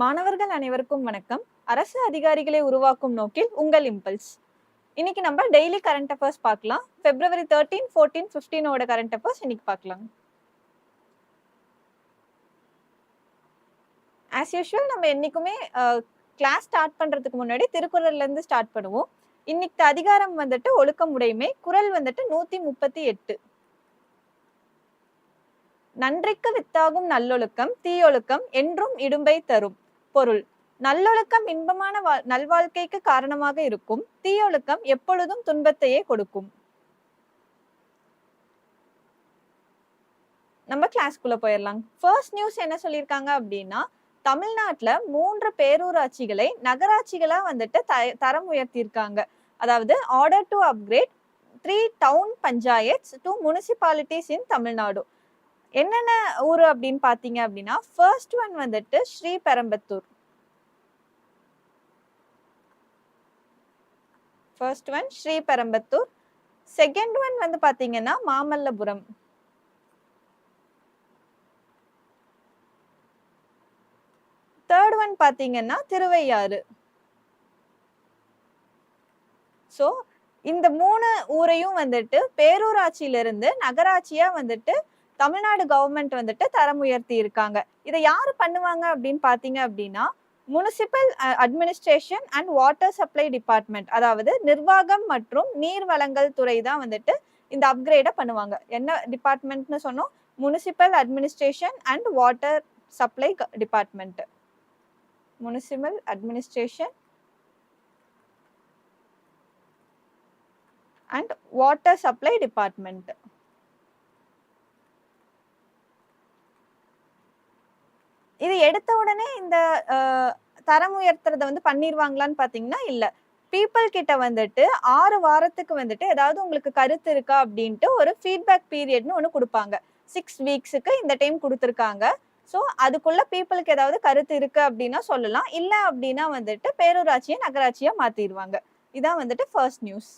மாணவர்கள் அனைவருக்கும் வணக்கம். அரசு அதிகாரிகளை உருவாக்கும் நோக்கில் உங்கள் இம்பல்ஸ் இன்னைக்கு நம்ம டெய்லி கரண்ட் அஃபேர்ஸ் பார்க்கலாம். பிப்ரவரி தேர்ட்டீன் ஃபோர்டீன் ஃபிஃப்டீனோட கரண்ட் அஃபேர்ஸ் இன்னைக்கு பார்க்கலாம். ஆஸ் யூஷுவல் நம்ம என்றைக்குமே கிளாஸ் ஸ்டார்ட் பண்ணுறதுக்கு முன்னாடி திருக்குறள்லேருந்து ஸ்டார்ட் பண்ணுவோம். இன்னைக்கு அதிகாரம் வந்துட்டு ஒழுக்கம் உடைமை குரல் வந்துட்டு நூற்றி முப்பத்தி எட்டு. நன்றிக்கு வித்தாகும் நல்லொழுக்கம் தீயொழுக்கம் என்றும் இடும்பை தரும். பொருள். நல்லொழுக்கம் இன்பமான நல்வாழ்க்கைக்கு காரணமாக இருக்கும். தீயொழுக்கம் எப்பொழுதும் துன்பத்தையே கொடுக்கும். நம்ம கிளாஸ்க்குள்ள போயிடலாம் ஃபர்ஸ்ட் நியூஸ் என்ன சொல்லியிருக்காங்க அப்படின்னா தமிழ்நாட்டில் மூன்று பேரூராட்சிகளை நகராட்சிகளா வந்துட்டு த- தரம் உயர்த்தியிருக்காங்க அதாவது order to upgrade three town panchayats to municipalities in Tamil Nadu. என்னென்ன ஊர் அப்படின்னு பார்த்தீங்க அப்படின்னா ஃபர்ஸ்ட் ஒன் வந்துட்டு Sriperumbudur first one Sriperumbudur second one வந்து பார்த்தீங்கன்னா மாமல்லபுரம். தேர்ட் ஒன் பார்த்தீங்கன்னா திருவையாறு. ஸோ இந்த மூணு ஊரையும் வந்துட்டு பேரூராட்சியில இருந்து நகராட்சியா வந்துட்டு தமிழ்நாடு கவர்மெண்ட் வந்துட்டு தரம் உயர்த்தி இருக்காங்க. இதை யார் பண்ணுவாங்க அப்படின்னு பார்த்தீங்க அப்படின்னா municipal administration and water supply department அதாவது நிர்வாகம் மற்றும் நீர் வளங்கள் துறை தான் வந்துட்டு இந்த அப்கிரேடை பண்ணுவாங்க. என்ன டிபார்ட்மெண்ட்னு சொன்னோம்? Municipal administration and water supply department municipal administration and water supply department இது எடுத்த உடனே இந்த தரம் உயர்த்துறத வந்து பண்ணிடுவாங்களான்னு பார்த்தீங்கன்னா இல்லை. பீப்புள் கிட்ட வந்துட்டு ஆறு வாரத்துக்கு வந்துட்டு ஏதாவது உங்களுக்கு கருத்து இருக்கா அப்படின்ட்டு ஒரு ஃபீட்பேக் பீரியட்னு ஒன்று கொடுப்பாங்க. சிக்ஸ் வீக்ஸுக்கு இந்த டைம் கொடுத்துருக்காங்க. ஸோ அதுக்குள்ள பீப்புளுக்கு ஏதாவது கருத்து இருக்கு அப்படின்னா சொல்லலாம். இல்லை அப்படின்னா வந்துட்டு பேரூராட்சியை நகராட்சியாக மாற்றிடுவாங்க இதான் வந்துட்டு ஃபர்ஸ்ட் நியூஸ்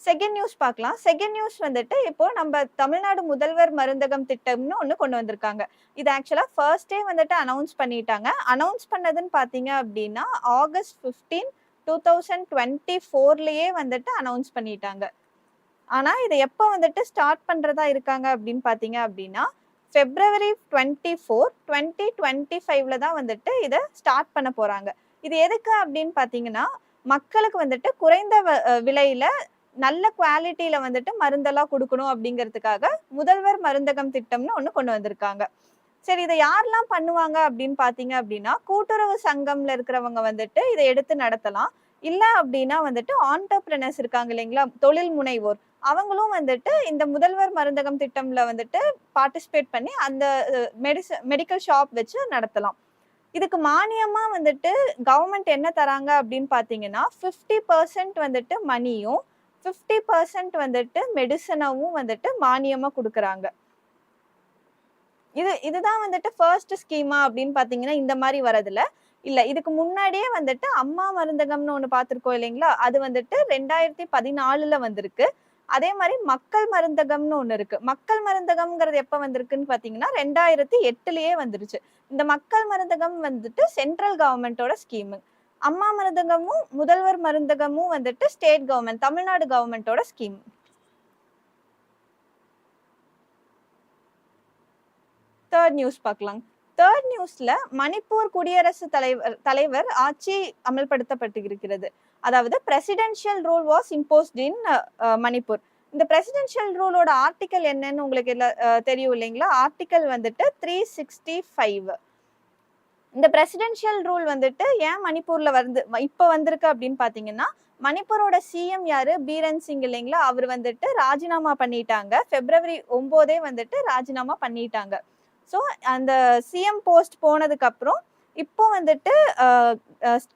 செகண்ட் நியூஸ் பார்க்கலாம். செகண்ட் நியூஸ் வந்துட்டு இப்போ நம்ம தமிழ்நாடு முதல்வர் மருந்தகம் திட்டம்னு ஒன்று கொண்டு வந்திருக்காங்க. இது ஆக்சுவலாக ஃபர்ஸ்டே வந்துட்டு அனௌன்ஸ் பண்ணிட்டாங்க. அனௌன்ஸ் பண்ணதுன்னு பார்த்தீங்க அப்படின்னா August fifteen two thousand twenty ஃபோர்லேயே வந்துட்டு அனௌன்ஸ் பண்ணிட்டாங்க. ஆனால் இதை எப்போ வந்துட்டு ஸ்டார்ட் பண்ணுறதா இருக்காங்க அப்படின்னு பார்த்தீங்க அப்படின்னா February twenty four twenty twenty ஃபைவ்ல தான் வந்துட்டு இதை ஸ்டார்ட் பண்ண போகிறாங்க இது எதுக்கு அப்படின்னு பார்த்தீங்கன்னா மக்களுக்கு வந்துட்டு குறைந்த வ- விலையில நல்ல குவாலிட்டியில வந்துட்டு மருந்தெல்லாம் கொடுக்கணும் அப்படிங்கிறதுக்காக முதல்வர் மருந்தகம் திட்டம்னு ஒன்று கொண்டு வந்திருக்காங்க. சரி இதை யாரெல்லாம் பண்ணுவாங்க அப்படின்னு பார்த்தீங்க அப்படின்னா கூட்டுறவு சங்கம்ல இருக்கிறவங்க வந்துட்டு இதை எடுத்து நடத்தலாம். இல்லை அப்படின்னா வந்துட்டு ஆண்டர்பிரினர்ஸ் இருக்காங்க இல்லைங்களா தொழில் முனைவோர். அவங்களும் வந்துட்டு இந்த முதல்வர் மருந்தகம் திட்டம்ல வந்துட்டு பார்ட்டிசிபேட் பண்ணி அந்த மெடிச மெடிக்கல் ஷாப் வச்சு நடத்தலாம். இதுக்கு மானியமா வந்துட்டு கவர்மெண்ட் என்ன தராங்க அப்படின்னு பார்த்தீங்கன்னா ஃபிஃப்டி பர்சன்ட் வந்துட்டு மணியும் ஃபிஃப்டி பர்சன்ட் வந்துட்டு மெடிசனாகவும் வந்துட்டு மானியமாக கொடுக்குறாங்க. இது இதுதான் வந்துட்டு ஃபர்ஸ்ட் ஸ்கீமா அப்படின்னு பார்த்தீங்கன்னா இந்த மாதிரி வரதுல இல்லை இதுக்கு முன்னாடியே வந்துட்டு அம்மா மருந்தகம்னு ஒன்று பார்த்துருக்கோம் இல்லைங்களா? அது வந்துட்டு ரெண்டாயிரத்தி பதினாலுல வந்திருக்கு. அதே மாதிரி மக்கள் மருந்தகம்னு ஒன்று இருக்கு. மக்கள் மருந்தகம்ங்கிறது எப்போ வந்திருக்குன்னு பார்த்தீங்கன்னா ரெண்டாயிரத்தி எட்டுலயே வந்துருச்சு. இந்த மக்கள் மருந்தகம் வந்துட்டு சென்ட்ரல் கவர்மெண்டோட ஸ்கீமு அம்மா மருந்தகமும் முதல்வர் மருந்தகமும் வந்துட்டு ஸ்டேட் கவர்மெண்ட் தமிழ்நாடு கவர்மெண்டோட ஸ்கீம் தேர்ட் நியூஸ் பார்க்கலாம். தேர்ட் நியூஸ்ல மணிப்பூர் குடியரசு தலைவர் தலைவர் ஆட்சி அமல்படுத்தப்பட்டு இருக்கிறது அதாவது presidential rule was imposed in Manipur. இந்த பிரசிடென்ஷியல் ரூலோட ஆர்டிக்கல் என்னன்னு உங்களுக்கு தெரியும் இல்லைங்களா? ஆர்டிக்கல் வந்துட்டு த்ரீ சிக்ஸ்டி ஃபைவ் இந்த பிரசிடென்ஷியல் ரூல் வந்துட்டு ஏன் மணிப்பூர்ல வந்து இப்ப வந்திருக்கு அப்படின்னு பாத்தீங்கன்னா மணிப்பூரோட சிஎம் யாரு? பீரன் சிங் இல்லைங்களா? அவர் வந்துட்டு ராஜினாமா பண்ணிட்டாங்க. பிப்ரவரி ஒன்பதே வந்துட்டு ராஜினாமா பண்ணிட்டாங்க. ஸோ அந்த சிஎம் போஸ்ட் போனதுக்கு அப்புறம் இப்போ வந்துட்டு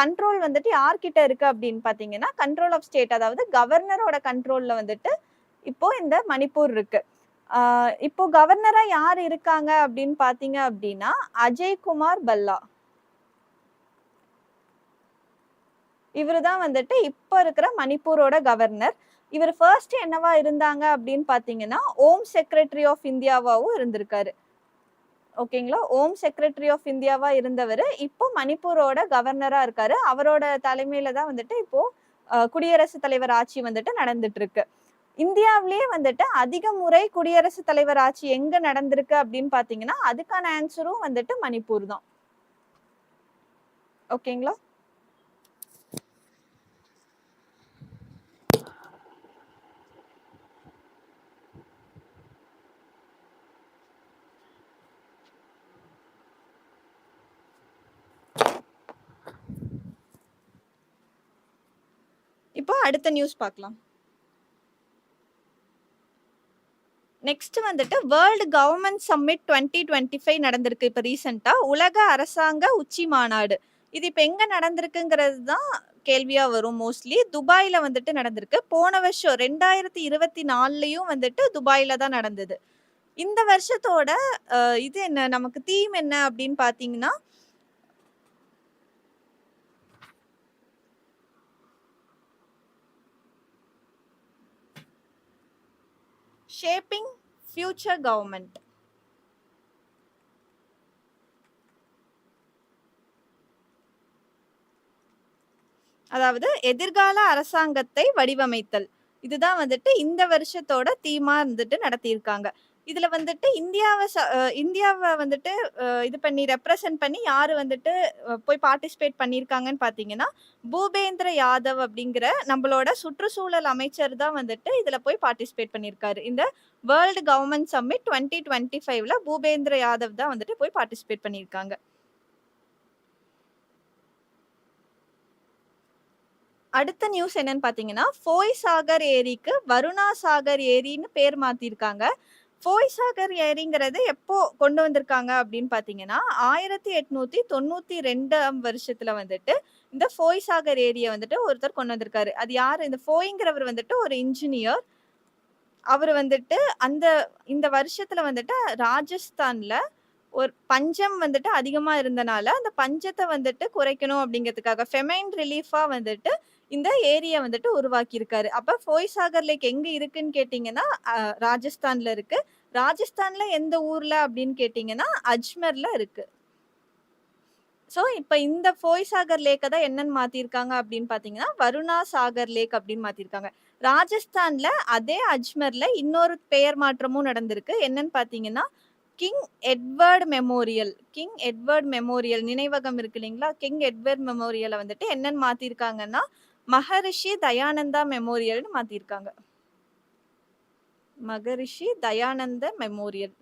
கண்ட்ரோல் வந்துட்டு யார்கிட்ட இருக்கு அப்படின்னு பாத்தீங்கன்னா கண்ட்ரோல் ஆஃப் ஸ்டேட் அதாவது கவர்னரோட கண்ட்ரோல்ல வந்துட்டு இப்போ இந்த மணிப்பூர் இருக்கு. இப்போ கவர்னரா யார் இருக்காங்க அப்படின்னு பாத்தீங்க அப்படின்னா அஜய்குமார் பல்லா. இவர் தான் வந்துட்டு இப்போ இருக்கிற மணிப்பூரோட கவர்னர். இவர் ஃபர்ஸ்ட் என்னவா இருந்தாங்க அப்படின்னு பாத்தீங்கன்னா ஹோம் செக்ரட்டரி ஆஃப் இந்தியாவாவும் இருந்திருக்காரு. ஓகேங்களா? ஓம் செக்ரட்டரி ஆஃப் இந்தியாவா இருந்தவர் இப்போ மணிப்பூரோட கவர்னரா இருக்காரு. அவரோட தலைமையில தான் வந்துட்டு இப்போ குடியரசுத் தலைவர் ஆட்சி வந்துட்டு நடந்துட்டு இருக்கு. இந்தியாவிலேயே வந்துட்டு அதிக முறை குடியரசுத் தலைவர் ஆட்சி எங்க நடந்திருக்கு அப்படின்னு பாத்தீங்கன்னா அதுக்கான ஆன்சரும் வந்துட்டு மணிப்பூர் தான். ஓகேங்களா? இப்போ அடுத்த நியூஸ் பார்க்கலாம். நெக்ஸ்ட் வந்துட்டு world government summit twenty twenty five நடந்திருக்கு இப்போ ரீசெண்டாக உலக அரசாங்க உச்சி மாநாடு. இது இப்போ எங்கே நடந்திருக்குங்கிறது தான் கேள்வியாக வரும் மோஸ்ட்லி துபாயில் வந்துட்டு நடந்திருக்கு. போன வருஷம் ரெண்டாயிரத்தி இருபத்தி நாலுலையும் வந்துட்டு துபாயில் தான் நடந்தது. இந்த வருஷத்தோட இது என்ன? நமக்கு தீம் என்ன அப்படின்னு பார்த்தீங்கன்னா ஷேப்பிங் ஃப்யூச்சர் கவர்மெண்ட் அதாவது எதிர்கால அரசாங்கத்தை வடிவமைத்தல். இதுதான் வந்துட்டு இந்த வருஷத்தோட தீமா இருந்துட்டு நடத்தியிருக்காங்க. இதுல வந்துட்டு இந்தியாவை இந்தியாவை வந்துட்டு இது பண்ணி ரெப்ரசன்ட் பண்ணி யாரு வந்துட்டு போய் பார்ட்டிசிபேட் பண்ணியிருக்காங்கன்னு பாத்தீங்கன்னா பூபேந்திர யாதவ் அப்படிங்கிற நம்மளோட சுற்றுச்சூழல் அமைச்சர் தான் வந்துட்டு இதுல போய் பார்ட்டிசிபேட் பண்ணியிருக்காரு இந்த world government summit twenty twenty ஃபைவ்ல பூபேந்திர யாதவ் தான் வந்துட்டு போய் பார்ட்டிசிபேட் பண்ணியிருக்காங்க அடுத்த நியூஸ் என்னன்னு பாத்தீங்கன்னா ஃபோய் சாகர் ஏரிக்கு வருணா சாகர் ஏரின்னு பேர் மாத்திருக்காங்க. ஃபோய் சாகர் ஏரிங்கிறது எப்போ கொண்டு வந்திருக்காங்க அப்படின்னு பார்த்தீங்கன்னா ஆயிரத்தி எட்நூத்தி தொண்ணூத்தி ரெண்டாம் வருஷத்துல வந்துட்டு இந்த ஃபோய் சாகர் ஏரியை வந்துட்டு ஒருத்தர் கொண்டு வந்திருக்காரு. அது யாரு? இந்த ஃபோய்ங்கிறவர் வந்துட்டு ஒரு இன்ஜினியர் அவர் வந்துட்டு அந்த இந்த வருஷத்துல வந்துட்டு ராஜஸ்தான்ல ஒரு பஞ்சம் வந்துட்டு அதிகமா இருந்தனால அந்த பஞ்சத்தை வந்துட்டு குறைக்கணும் அப்படிங்கிறதுக்காக ஃபெமைன் ரிலீஃபா வந்துட்டு இந்த ஏரியா வந்துட்டு உருவாக்கி இருக்காரு அப்ப ஃபோய் சாகர் லேக் எங்க இருக்குன்னு கேட்டீங்கன்னா ராஜஸ்தானில் ராஜஸ்தான்ல இருக்கு. ராஜஸ்தான்ல எந்த ஊர்ல அப்படின்னு கேட்டீங்கன்னா அஜ்மர்ல இருக்கு. ஸோ இப்போ இந்த ஃபோய் சாகர் லேக்கை தான் என்னன்னு மாத்திருக்காங்க அப்படின்னு பாத்தீங்கன்னா வருணா சாகர் லேக் அப்படின்னு மாத்திருக்காங்க. ராஜஸ்தான்ல அதே அஜ்மர்ல இன்னொரு பெயர் மாற்றமும் நடந்திருக்கு. என்னன்னு பாத்தீங்கன்னா king Edward memorial. King Edward memorial நினைவகம் இருக்கு இல்லைங்களா? கிங் எட்வர்ட் மெமோரியலை வந்துட்டு என்னன்னு மாத்திருக்காங்கன்னா மகரிஷி தயானந்தா மெமோரியல்னு மாத்திருக்காங்க. மகரிஷி தயானந்த மெமோரியல்.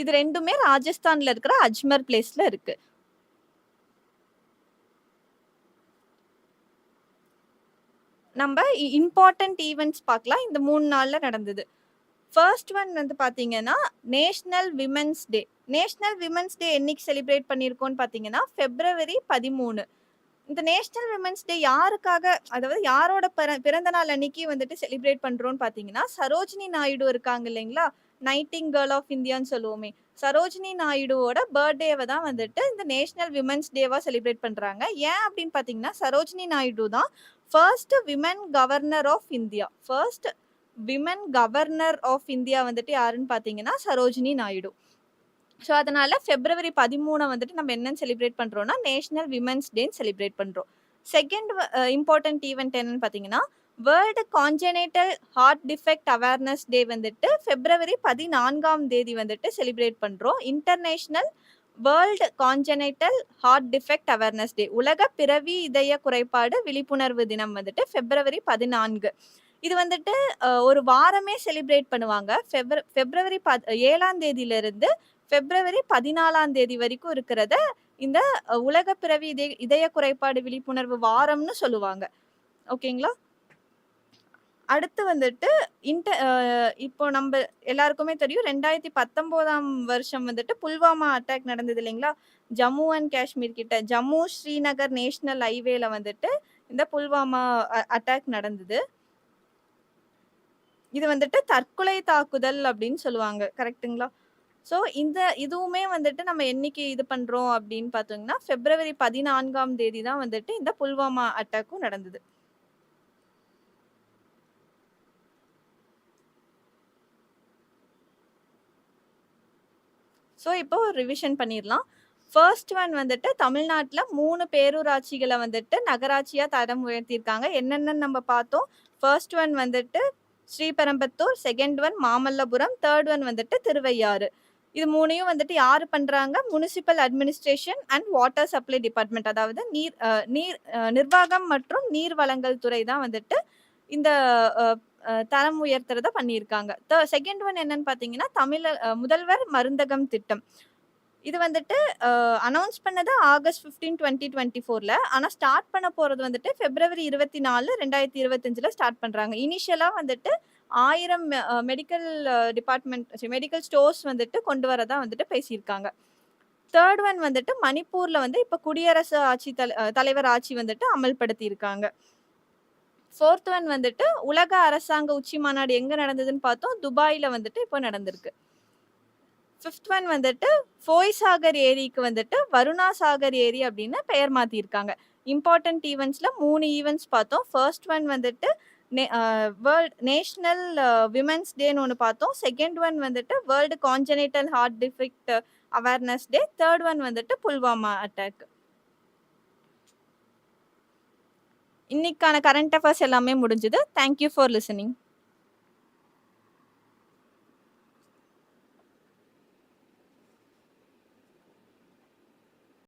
இது ரெண்டுமே ராஜஸ்தான்ல இருக்கிற அஜ்மர் பிளேஸ்ல இருக்கு. நம்ம இம்பார்ட்டன்ட் ஈவெண்ட்ஸ் பார்க்கலாம். இந்த மூணு நாள்ல நடந்தது. ஃபர்ஸ்ட் ஒன் வந்து பார்த்தீங்கன்னா National Women's Day National Women's Day என்னைக்கு செலிப்ரேட் பண்ணியிருக்கோம்னு பார்த்தீங்கன்னா ஃபெப்ரவரி பதிமூணு. இந்த நேஷ்னல் விமென்ஸ் டே யாருக்காக அதாவது யாரோட பிற- பிறந்த நாள் அன்னைக்கு வந்துட்டு செலிப்ரேட் பண்ணுறோன்னு பார்த்தீங்கன்னா சரோஜினி நாயுடு இருக்காங்க இல்லைங்களா? நைட்டிங் கேர்ள் ஆஃப் இந்தியான்னு சொல்லுவோமே. சரோஜினி நாயுடுவோட பர்த்டேவை தான் வந்துட்டு இந்த நேஷ்னல் விமென்ஸ் டேவாக செலிப்ரேட் பண்ணுறாங்க ஏன் அப்படின்னு பார்த்தீங்கன்னா சரோஜினி நாயுடு தான் first woman governor of India first woman governor of India வந்துட்டு யாருன்னு பார்த்தீங்கன்னா சரோஜினி நாயுடு. ஸோ அதனால ஃபெப்ரவரி பதிமூணை வந்துட்டு நம்ம என்னன்னு செலிப்ரேட் பண்ணுறோன்னா நேஷனல் விமென்ஸ் டேன்னு செலிப்ரேட் பண்ணுறோம் செகண்ட் இம்பார்ட்டன்ட் ஈவெண்ட் என்னன்னு பார்த்தீங்கன்னா world congenital heart defect awareness day வந்துட்டு ஃபெப்ரவரி பதினான்காம் தேதி வந்துட்டு செலிப்ரேட் பண்ணுறோம் international world congenital heart defect awareness day உலக பிறவி இதய குறைபாடு விழிப்புணர்வு தினம் வந்துட்டு ஃபெப்ரவரி பதினான்கு. இது வந்துட்டு ஒரு வாரமே செலிப்ரேட் பண்ணுவாங்க. ஃபெப்ர- ஃபெப்ரவரி பத் ஏழாம் தேதியிலிருந்து ஃபெப்ரவரி பதினாலாம் தேதி வரைக்கும் இருக்கிறத இந்த உலக பிறவி இதய இதய குறைபாடு விழிப்புணர்வு வாரம்னு சொல்லுவாங்க. ஓகேங்களா? அடுத்து வந்துட்டு இன்ட இப்போ நம்ம எல்லாருக்குமே தெரியும் ரெண்டாயிரத்தி பத்தொம்போதாம் வருஷம் வந்துட்டு புல்வாமா அட்டாக் நடந்தது இல்லைங்களா? ஜம்மு அண்ட் காஷ்மீர் கிட்ட. ஜம்மு ஸ்ரீநகர் நேஷனல் ஹைவேல வந்துட்டு இந்த புல்வாமா அட்டாக் நடந்தது. இது வந்துட்டு தற்கொலை தாக்குதல் அப்படின்னு சொல்லுவாங்க கரெக்டுங்களா ஸோ இந்த இதுவுமே வந்துட்டு நம்ம என்னைக்கு இது பண்றோம் அப்படின்னு பார்த்தோம்னா பிப்ரவரி பதினான்காம் தேதி தான் வந்துட்டு இந்த புல்வாமா அட்டாக்கும் நடந்தது. ஸோ இப்போ ரிவிஷன் பண்ணிடலாம். ஃபர்ஸ்ட் ஒன் வந்துட்டு தமிழ்நாட்டில் மூணு பேரூராட்சிகளை வந்துட்டு நகராட்சியாக தரம் உயர்த்தியிருக்காங்க. என்னென்னு நம்ம பார்த்தோம். ஃபர்ஸ்ட் ஒன் வந்துட்டு Sriperumbudur second one Mamallapuram third one வந்துட்டு திருவையாறு. இது மூணையும் வந்துட்டு யார் பண்ணுறாங்க municipal administration and water supply department அதாவது நீர் நீர் நிர்வாகம் மற்றும் நீர் வளங்கள் துறை தான் வந்துட்டு இந்த தரம் உயர்த்துறத பண்ணியிருக்காங்க. செகண்ட் ஒன் என்னன்னு பார்த்தீங்கன்னா தமிழ முதல்வர் மருந்தகம் திட்டம். இது வந்துட்டு அனௌன்ஸ் பண்ணது ஆகஸ்ட் ஃபிஃப்டீன் டுவெண்ட்டி டுவெண்ட்டி ஃபோரில் ஆனால் ஸ்டார்ட் பண்ண போகிறது வந்துட்டு பிப்ரவரி இருபத்தி நாலு ரெண்டாயிரத்தி இருபத்தஞ்சில் ஸ்டார்ட் பண்ணுறாங்க இனிஷியலாக வந்துட்டு ஆயிரம் மெடிக்கல் டிபார்ட்மெண்ட் மெடிக்கல் ஸ்டோர்ஸ் வந்துட்டு கொண்டு வரதா வந்துட்டு பேசியிருக்காங்க. தேர்ட் ஒன் வந்துட்டு மணிப்பூரில் வந்து இப்போ குடியரசு ஆட்சி தலை தலைவர் ஆட்சி வந்துட்டு அமல்படுத்தியிருக்காங்க. ஃபோர்த் ஒன் வந்துட்டு உலக அரசாங்க உச்சி மாநாடு எங்கே நடந்ததுன்னு பார்த்தோம். துபாயில் வந்துட்டு இப்போ நடந்திருக்கு. ஃபிஃப்த் ஒன் வந்துட்டு ஃபோய் சாகர் ஏரிக்கு வந்துட்டு வருணா சாகர் ஏரி அப்படின்னு பெயர் மாற்றிருக்காங்க இம்பார்ட்டன்ட் ஈவெண்ட்ஸில் மூணு ஈவெண்ட்ஸ் பார்த்தோம். ஃபர்ஸ்ட் ஒன் வந்துட்டு வேர்ல்ட் நேஷ்னல் விமென்ஸ் டேன்னு ஒன்று பார்த்தோம். செகண்ட் ஒன் வந்துட்டு world congenital heart defect awareness day third one வந்துட்டு புல்வாமா அட்டாக் இன்னைக்கான கரண்ட் அஃபேர்ஸ் எல்லாமே முடிஞ்சுது. Thank you for listening